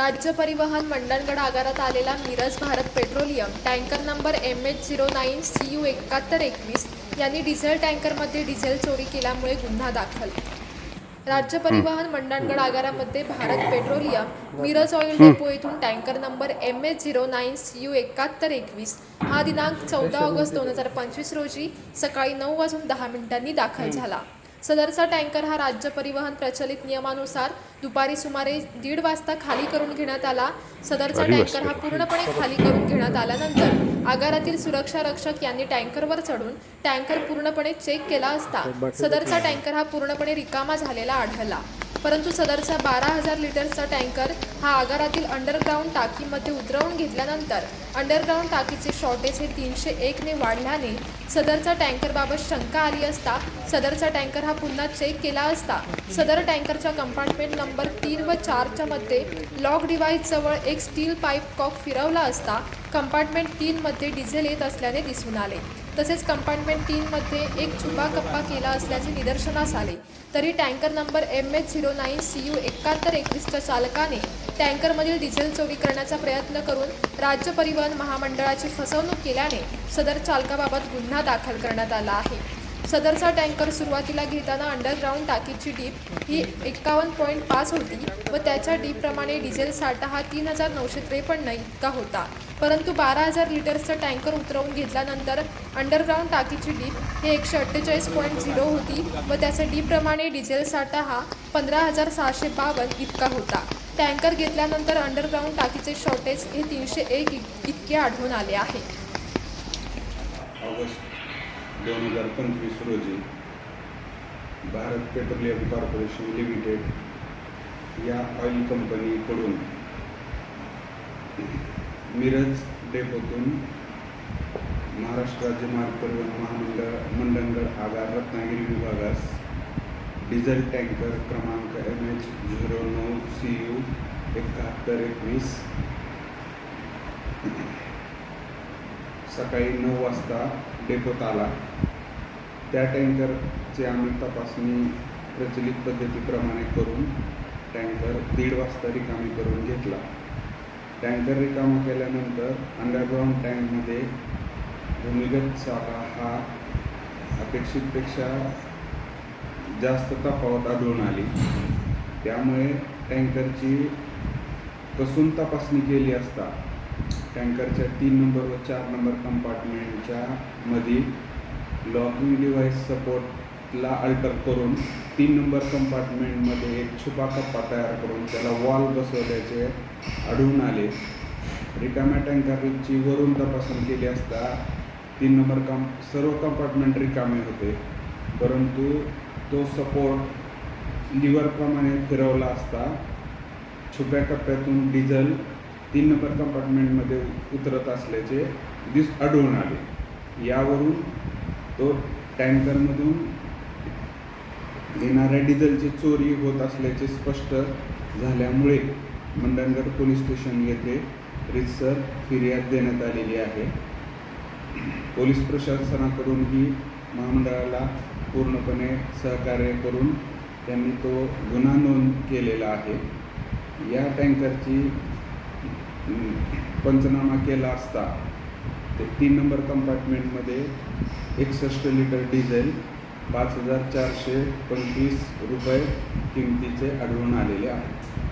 राज्य परिवहन मंडणगड आगारात आलेला Miraj Bharat Petroleum tanker number M H zero nine C U एकाहत्तर एकवीस यांनी डिझेल टँकरमध्ये डिझेल चोरी केल्यामुळे गुन्हा दाखल. राज्य परिवहन मंडणगड आगारामध्ये Bharat petroleum Miraj oil depot येथून tanker number M H zero nine C U एकाहत्तर एकवीस हा दिनांक चौदा ऑगस्ट दोन हजार पंचवीस रोजी सकाळी नऊ वाजून दहा मिनिटांनी दाखल झाला. सदरचा टँकर हा राज्य परिवहन प्रचलित नियमानुसार दुपारी सुमारे दीड वाजता खाली करून घेण्यात आला. सदरचा टँकर हा पूर्णपणे खाली करून घेण्यात आल्यानंतर आगारातील सुरक्षा रक्षक यांनी टँकरवर चढून टँकर पूर्णपणे चेक केला असता. सदरचा टँकर हा पूर्णपणे रिकामा झालेला आढळला. परंतु सदरचा बारा हजार लिटरचा टँकर हा आगारातील अंडरग्राऊंड टाकीमध्ये उतरवून घेतल्यानंतर अंडरग्राऊंड टाकीचे शॉर्टेज हे तीनशे एकने वाढल्याने सदरचा टँकरबाबत शंका आली असता सदरचा टँकर हा पुन्हा चेक केला असता सदर टँकरच्या कंपार्टमेंट नंबर तीन व चारच्या मध्ये लॉक डिव्हाइसजवळ एक स्टील पाईप कॉक फिरवला असता कंपार्टमेंट तीनमध्ये डिझेल येत असल्याने दिसून आले. तसेच कंपार्टमेंट तीनमध्ये एक छुपा कप्पा केला असल्याचे निदर्शनास आले. तरी tanker number M H zero nine C U एकाहत्तर एकवीसच्या चालकाने टँकरमधील डिझेल चोरी करण्याचा प्रयत्न करून राज्य परिवहन महामंडळाची फसवणूक केल्याने सदर चालकाबाबत गुन्हा दाखल करण्यात आला आहे. सदरचा टँकर सुरुवातीला घेताना अंडरग्राऊंड टाकीची डीप ही एकावन्न पॉईंट पाच होती व त्याच्या डीपप्रमाणे डिझेल साठा हा तीन हजार नऊशे त्रेपन्न इतका होता. परंतु बारा हजार लिटर्सचा टँकर उतरवून घेतल्यानंतर अंडरग्राऊंड टाकीची डीप ही एकशे अठ्ठेचाळीस पॉईंट झिरो होती व त्याच्या डीपप्रमाणे डिझेल साठा हा पंधरा हजार सहाशे बावन्न इतका होता. टँकर घेतल्यानंतर अंडरग्राऊंड टाकीचे शॉर्टेज हे तीनशे एक इतके आढळून आले आहे. ऑगस्ट दोन हजार पंचवीस रोजी भारत पेट्रोलियम कॉर्पोरेशन लिमिटेड या ऑइल कंपनीकडून मिरज डेपोतून महाराष्ट्र राज्य मार्ग परिवहन महामंडळ मंडणगड आगार रत्नागिरी विभागास डिझेल टँकर क्रमांक एम एच झिरो नऊ सी यू एकाहत्तर एकवीस सकाळी नऊ वाजता डेपोत आला. त्या टँकरची आम्ही तपासणी प्रचलित पद्धतीप्रमाणे करून टँकर दीड वाजता रिकामी करून घेतला. टँकर रिकामा केल्यानंतर अंडरग्राऊंड टँकमध्ये भूमिगत साठा हा अपेक्षितपेक्षा जास्त तफावत आढळून आली. त्यामुळे टँकरची कसून तपासणी केली असता टँकरच्या तीन नंबर व चार नंबर कंपार्टमेंटच्या मध्ये लॉकिंग डिव्हाइस सपोर्टला अल्टर करून तीन नंबर कंपार्टमेंटमध्ये एक छुपा कप्पा तयार करून त्याला वॉल बसवल्याचे आढळून आले. रिकाम्या टँकरची वरून तपासणी केली असता तीन नंबर कं सर्व कंपार्टमेंट रिकामे होते. परंतु तो सपोर्ट लिव्हरप्रमाणे फिरवला असता छुप्या कप्प्यातून डिझेल तीन नंबर कंपार्टमेंटमध्ये उतरत असल्याचे दिस आढळून आले. यावरून तो टँकरमधून येणाऱ्या डिझेलची चोरी होत असल्याचे स्पष्ट झाल्यामुळे मंडणगड पोलीस स्टेशन येथे रितसर फिर्याद देण्यात आलेली आहे. पोलीस प्रशासनाकडूनही महामंडळाला पूर्णपणे सहकार्य करून त्यांनी तो गुन्हा नोंद केलेला आहे. या टँकरची पंचनामा केला असता ते तीन नंबर कंपार्टमेंटमध्ये एकसष्ट लिटर डिझेल पाच हजार चारशे पंचवीस रुपये किमतीचे आढळून आलेले आहे